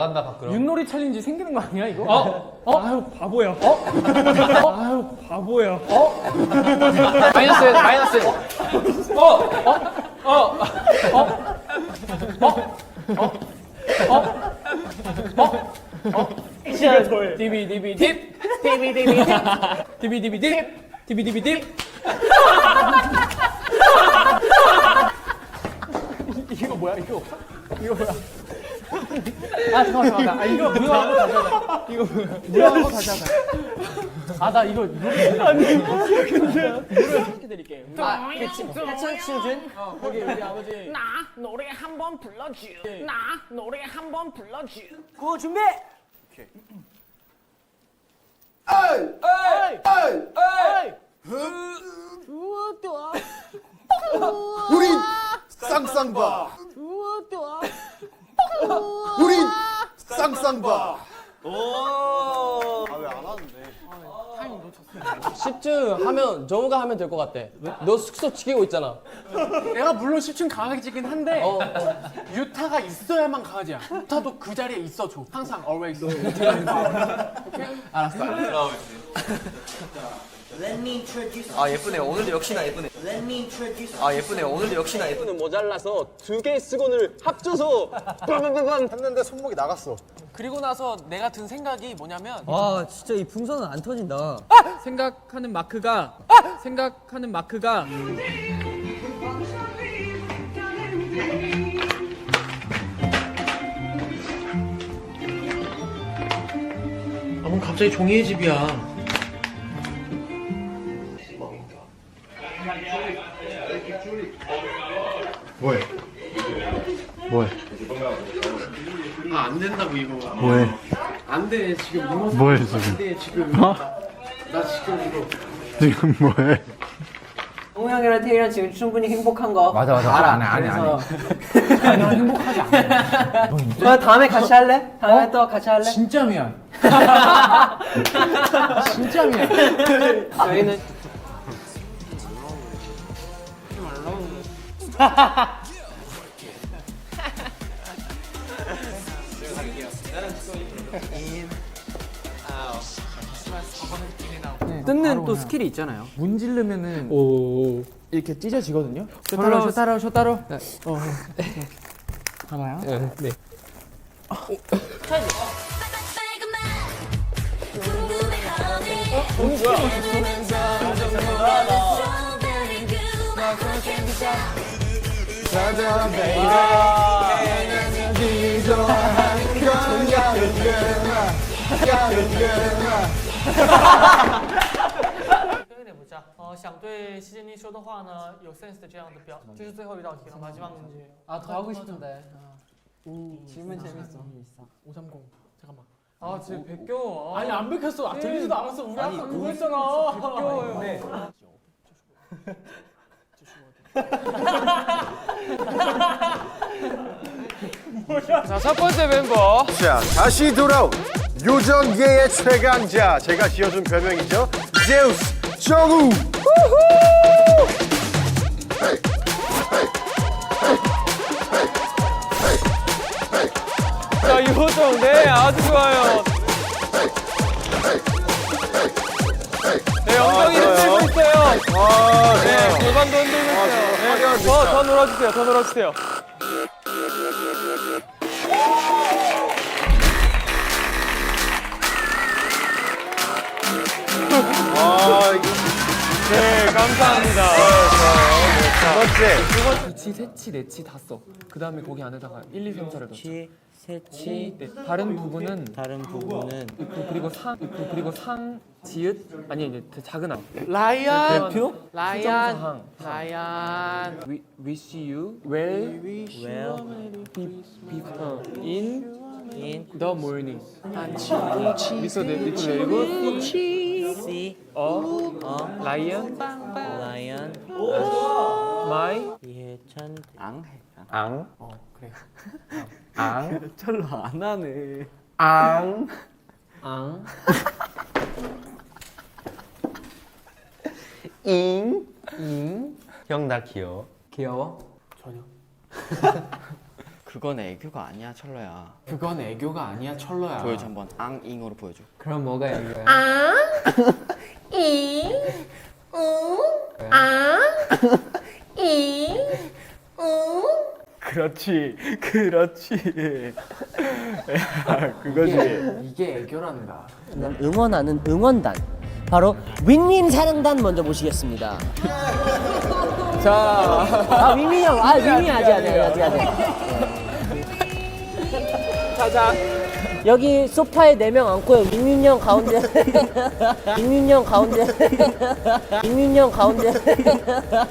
난다 밖으로. 윷놀이 챌린지 생기는 거 아니야 이거? 어? 어? 아유 바보야. 어? 아유 바보야. 어? 마이너스 마이너스. 어? 어? 어? 이거 더해. 디비 디비 딥. 디비 디비 딥. 디비 디비 딥. 디비 디비 딥. 이거 뭐야 이거? 이거 뭐야? 아 잠깐만 잠깐만. 아 이거 뭐야 하고 다시 하자. 이거 뭐야? 뭐야 하고 다시 하자. 아 나 이거 노래 아니 근데 노래 시켜드릴게. 아 그치. 해찬 치준. 어 거기 우리 아버지. 나 노래 한 번 불러줘. 나 노래 한 번 불러줘. 고 준비. 우린 쌍쌍바. 타이밍 놓쳤어. 10층 하면 정우가 하면 될 것 같대. 너 숙소 지키고 있잖아. 내가 물론 10층 강하지긴 한데 어, 유타가 있어야만 강하지야. 유타도 그 자리에 있어줘. 항상 always. 알았어. 아 예쁘네 오늘도 역시나 예쁘네 아 예쁘네 오늘도 역시나 예쁘네 모자라서 두 개의 수건을 합쳐서 빵빵빵빵! 했는데 손목이 나갔어. 그리고 나서 내가 든 생각이 뭐냐면 와 진짜 이 풍선은 안 터진다. 생각하는 마크가 생각하는 마크가. 아, 뭔 갑자기 종이의 집이야. 뭐해? 아, 안 된다고 이거. 뭐해? 안 돼. 지금 이 뭐해 안 지금? 돼. 지금. 나 지금 이거 지금 뭐해? 동우 형이랑 태희랑 지금 충분히 행복한 거. 맞아 맞아. 알아 안해 안해 안해. 행복하지 않아. 어, 다음에 같이 할래? 다음에 또 같이 할래? 진짜 미안. 진짜 미안. 저희는 뜯는 또 스킬이 있잖아요. 문지르면은 이렇게 찢어지거든요. 쇼따로 쇼따로 쇼따로. 어. 하나요? 네. 보자. 어, 想对谢谢你说的话呢，有 sense 的这样的表，这是最后一道题了，마지막 문제예요. 아 더 하고 싶은데. 질문 재밌어. 530. 잠깐만. 아, 지금 베껴. 아니 안 베꼈어. 아, 들리지도 않았어. 우리 아까 그거 했잖아. 베껴요. 자, 첫 번째 멤버. 자, 다시 돌아온 요정계의 최강자. 제가 지어준 별명이죠. 제우스 정우. 자, 이호정. 네, 아주 좋아요. 네, 엉덩이 흔들고 있어요. 아, 네, 골반도 흔들고 있어요. 네, 더, 더 놀아주세요. 더 놀아주세요. 아, 이거 네, 감사합니다. 두 번째. 두치, 세치, 네치 다 써. 그 다음에 거기 안에다가 1, 2, 3, 4를 넣죠. 치, 세치. 네, 다른 부분은 다른 부분은 그- 그리고 상 그- 그리고 상 지읒? 아니 아니 그 작은 악 라이언. 대표? 라이언. 수정사항 라이언. We, wish you well well be, be, 어, in in the morning. 밑으로 내 밑으로 내리고 see 어어 lion lion my 이해찬 앙. 어 그래 앙. 별로 안 하네. 앙. 앙. 잉. 잉. 형 나 귀여워. 귀여워? 전혀 그건 애교가 아니야 철러야 그건 애교가 아니야 철러야. 보여줘 한번 앙잉으로 보여줘 그럼 뭐가 애교야? 그렇지, 그렇지. 그거지. 이게 애교란다. 응원하는 응원단 바로 윈윈 사랑단 먼저 모시겠습니다. 자, 아 윈윈 형, 아 윈윈 아직 아직 아직 아직. 자자. 여기 소파에 네 명 앉고요. 형 가운데. 형 가운데. 형 가운데.